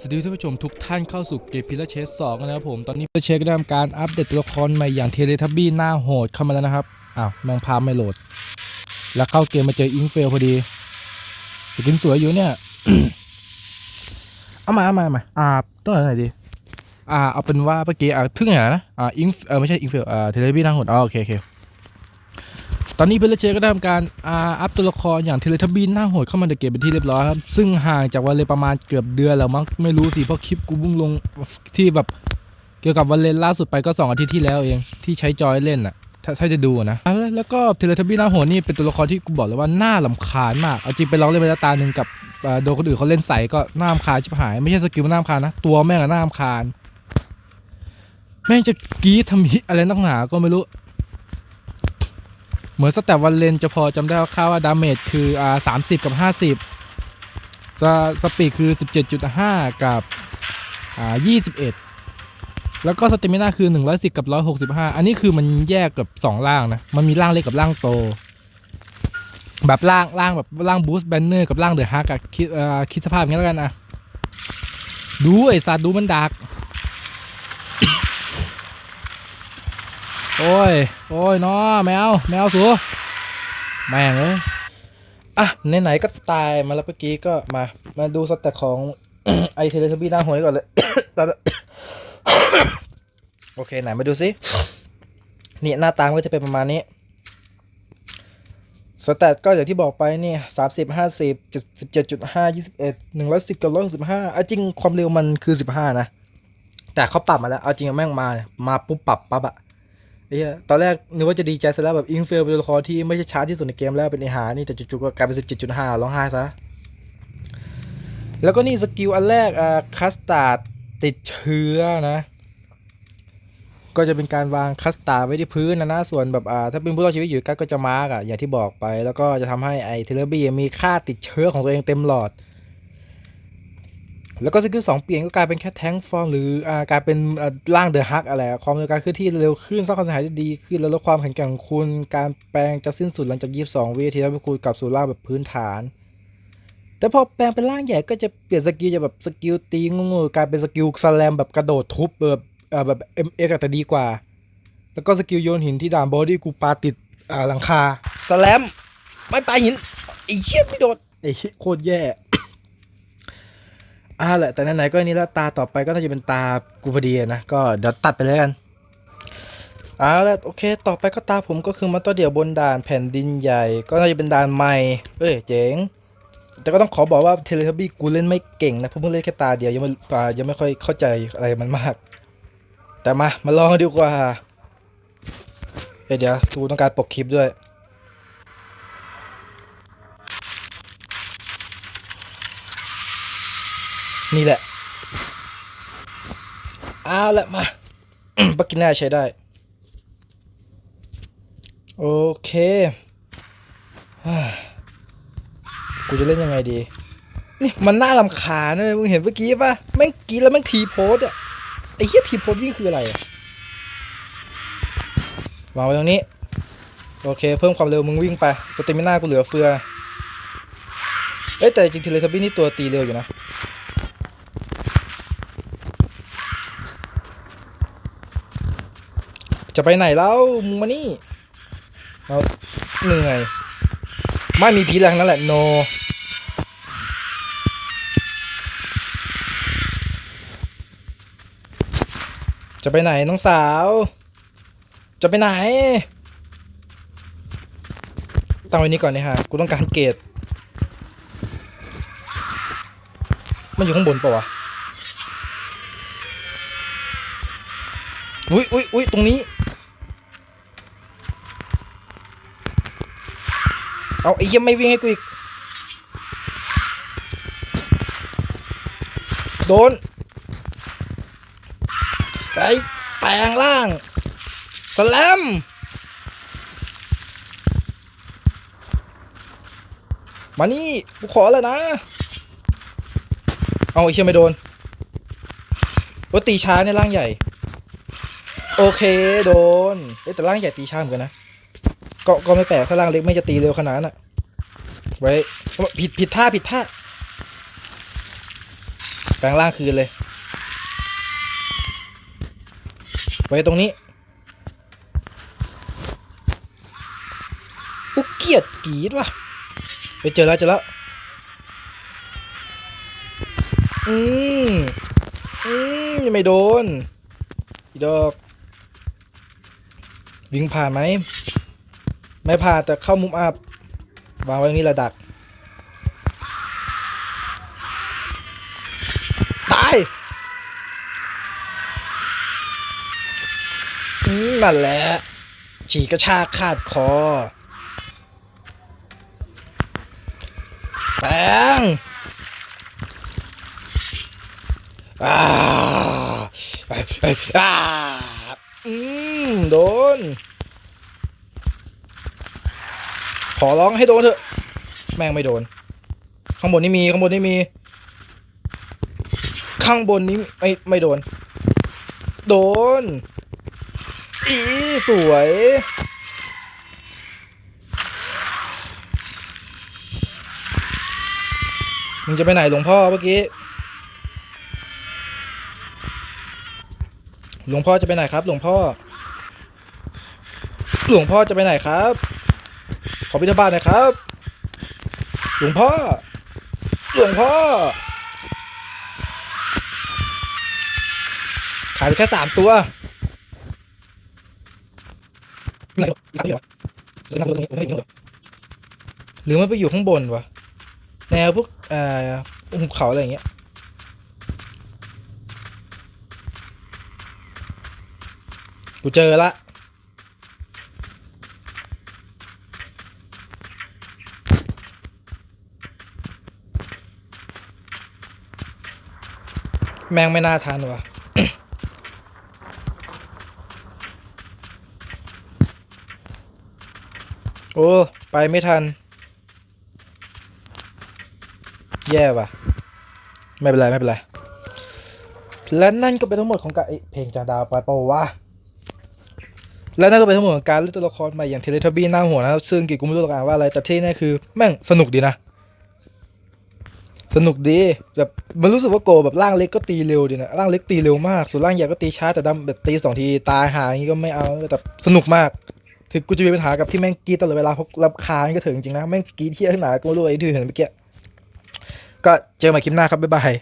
สวัสดีท่านผู้ชมทุกท่านเข้าสู่เกมพิลเชสสองนะครับผม ตอนนี้พิลเชสก็ได้ทำการอัปเดตตัวละครใหม่อย่างเทเลทับบี้หน้าโหดเข้ามาแล้วนะครับ อ้าวแมงพามไม่โหลด แล้วเข้าเกมมาเจออิงเฟลพอดีสกินสวยอยู่เนี่ย เอามาเอามาเอามาอ่าต้องไหนดี อ่าเอาเป็นว่าเมื่อกี้อ่าทึ่งไหนนะ อ่าอิงเออไม่ใช่อิงเฟลอ่าเทเลทับบี้หน้าโหดอ๋อโอเคโอเค ตอนนี้เพลเชก็ได้ทำการอาอัพตัวละครอย่างเทเลทบินหน้าโหดเข้ามาในเกมเป็นที่เรียบร้อยครับ ซึ่งห่างจากวันเลประมาณเกือบเดือนแล้วมั้งไม่รู้สิเพราะคลิปกูเพิ่งลงที่แบบเกี่ยวกับวันเลนล่าสุดไปก็ 2 อาทิตย์ที่แล้วเองที่ใช้จอยเล่นอะถ้าถ้าจะดูนะ แล้วก็เทเลทบินหน้าโหดนี่เป็นตัวละครที่กูบอกเลยว่าน่าลำคาญมากเอาจริงไปลองเล่นไปแล้วตาหนึ่งกับโดนคนอื่นเขาเล่นใส่ก็น่าลำคาญชิบหาย ไม่ใช่สกิลมันน่าลำคาญนะตัวแม่งอะน่าลำคาญแม่งจะกีดทำฮิอะไรนักหนาก็ไม่รู้ เหมือนสแตปวันเลนจะพอจำได้คร่าวๆว่าดาเมจคืออ่าสามสิบกับห้าสิบสสปีดคือสิบเจ็ดจุดห้ากับอ่ายี่สิบเอ็ดแล้วก็สเตมินาคือหนึ่งร้อยสิบกับร้อยหกสิบห้าอันนี้คือมันแยกกับสองล่างนะ มันมีล่างเล็กกับล่างโต แบบล่างล่างแบบล่างบูสต์แบนเนอร์กับล่างเดอะฮักอะคิดอ่อคิดสภาพอย่างนี้แล้วกันอะดูไอ้ซาดูมันดัก โอ้ย โอ้ยน้อแมวแมวสูแม่งเอ้ยอะไหนๆก็ตายมาแล้วเมื่อกี้ก็มา มาดูสแตทของไอเทเลทบี้หน้าหวยก่อนเลยโอเคไหนมาดูซินี่หน้าตามนก็จะเป็นประมาณนี้สแตทก็อย่างที่บอกไปนี่สามสิบห้าสิบเจ็ดสิบเจ็ดจุดห้ายี่สิบเอ็ดหนึ่งร้อยสิบกับร้อยสิบห้าเอาจริงความเร็วมันคือสิบห้านะ แต่เขาปรับมาแล้ว เอาจริงแม่งมา มาปุ๊บปรับปั๊บอะ ไอ้เหี้ยตอนแรกนึกว่าจะดีใจซะแล้วแบบอิงเฟลเป็นตัวละครที่ไม่ใช่ช้าที่สุดในเกมแล้วเป็นไอหานี่แต่จู่ๆก็กลายเป็นสิบเจ็ดจุดห้าร้องไห้ซะ แล้วก็นี่สกิลอันแรกอ่าคัสตาร์ดติดเชื้อนะ ก็จะเป็นการวางคัสตาร์ดไว้ที่พื้นนะนะส่วนแบบอ่าถ้าเป็นผู้รอดชีวิตอยู่ใกล้ก็จะมาร์กอะอย่างที่บอกไป แล้วก็จะทำให้ไอเทเลบี้มีค่าติดเชื้อของตัวเองเต็มหลอด แล้วก็สกิลสองเปลี่ยนก็กลายเป็นแค่แท้งฟอร์มหรืออ่ากลายเป็นอ่าร่างเดอะฮักอะไรอะความเร็วการเคลื่อนที่เร็วขึ้นสร้างความเสียหายได้ดีขึ้น แล้วลดความแข็งแกร่งของคุณ การแปลงจะสิ้นสุดหลังจาก 22 วินาทีแล้วคุณกลับสู่ร่างแบบพื้นฐาน แต่พอแปลงเป็นร่างใหญ่ก็จะเปลี่ยนสกิลจากแบบสกิลตีงงๆกลายเป็นสกิลสแลมแบบกระโดดทุบแบบเอ่อแบบเอ็มเอ็กแต่ดีกว่า แล้วก็สกิลโยนหินที่ด่านบอดี้กูปาติดอ่าหลังคาสแลมไม่ปาหินไอ้เชี่ยไม่โดนไอ้เหี้ยโคตรแย่ อ่าแหละแต่ไหนๆก็อันนี้แล้วตาต่อไปก็น่าจะเป็นตากูพอดีนะก็เดี๋ยวตัดไปเลยกันเอาละโอเค ต่อไปก็ตาผมก็คือมาตัวเดียวบนด่านแผ่นดินใหญ่ ก็น่าจะเป็นด่านใหม่เอ้ยเจ๋งแต่ก็ต้องขอบอกว่าเทเลทับบี้กูเล่นไม่เก่งนะเพราะเพิ่งเล่นแค่ตาเดียวยังไม่ายังไม่ค่อยเข้าใจอะไรมันมาก แต่มามาลองดีกว่าเดี๋ยวกูต้องการปกคลิปด้วย นี่แหละ เอาละมาปักกินหน้าใช้ได้ โอเคฮ่ากูจะเล่นยังไงดี นี่มันน่าลำคาญเลยมึงเห็นเมื่อกี้ป่ะ แม่งกรีดแล้วแม่งทีโพสอะไอ้เหี้ยทีโพสวิ่งคืออะไรอะวางไว้ตรงนี้ โอเค เพิ่มความเร็วมึงวิ่งไป สเตมิน่ากูเหลือเฟือ เอ้ยแต่จริงๆเทเลทับบี้นี่ตัวตีเร็วอยู่นะ จะไปไหนแล้วมึงมานี่เอาเหนื่อยไม่มีพีแรงนั่นแหละโนจะไปไหนน้องสาว จะไปไหนตั้งไว้นี้ก่อนนี่ฮะกูต้องการเกรดมันอยู่ข้างบนปะวะอุ้ยอุ้ยอุ้ยตรงนี้ เอาไอ้ยังไม่วิ่งให้กูอีก โดนไอ้แปลงล่าง สแลมมานี่กูขอแล้วนะ เอาไอ้เชี่ยไม่โดนรถตีช้าเนี่ยร่างใหญ่ โอเค โดนแต่ร่างใหญ่ตีช้าเหมือนกันนะ ก็ก็ไม่แปลกถ้าร่างเล็กไม่จะตีเร็วขนาดนั้นอะไว้ผิดผิดท่าผิดท่าแปลงร่างคืนเลย ไว้ตรงนี้กูเกียดกีดว่ะไปเจอแล้วเจอแล้วอืมอืมยังไม่โดนอีดอก วิ่งผ่านไหม ไม่ผ่านแต่เข้ามุมอับวางไว้ตรงนี้ระดักตายมนั่นแหละ ฉีกกระชากขาดคอแปงอ่าไอ้ไอ้อ่าอืมโดน ขอร้องให้โดนเถอะ แม่งไม่โดน ข้างบนนี่มี ข้างบนนี่มี ข้างบนนี้ไม่ไม่โดน โดน อีสวย มึงจะไปไหนหลวงพ่อเมื่อกี้หลวงพ่อจะไปไหนครับ หลวงพ่อ หลวงพ่อจะไปไหนครับ ขอพิธบ้าตหน่อยครับ หลวงพ่อ หลวงพ่อ ขายไปแค่สามตัวไหนวะอีกตัวเหรอหรือมันไปอยู่ข้างบนวะ แนวพวกเอ่อหุบเขาอะไรอย่างเงี้ยกูเจอละ แมงไม่น่าทานวะโอ้ ไปไม่ทัน แย่ว่ะ ไม่เป็นไร ไม่เป็นไร และนั่นก็เป็นทั้งหมดของการเพลงจากดาวไปเปล่าวะและนั่นก็เป็นทั้งหมดของการเล่นตัวละครใหม่อย่างเทเลทบีหน้าหัวนะครับ ซึ่งกิจกูไม่รู้หรอกานว่าอะไร แต่ที่แน่คือ แม่งสนุกดีนะ สนุกดีแบบมันรู้สึกว่าโกแบบร่างเล็กก็ตีเร็วดีนะร่างเล็กตีเร็วมากส่วนร่างใหญ่ก็ตีช้าแต่ดำแบบตีสองทีตายหาอย่างงี้ก็ไม่เอาแต่สนุกมากถึงกูจะมีปัญหากับที่แม่งกีตลอดเวลาเพราะรำคาญก็ถึงจริงนะแม่งกีเที่ยขนมาก็ไม่รู้ไอ้ที่เห็นเมื่อกี้ก็เจอกันใหม่คลิปหน้าครับบ๊ายบาย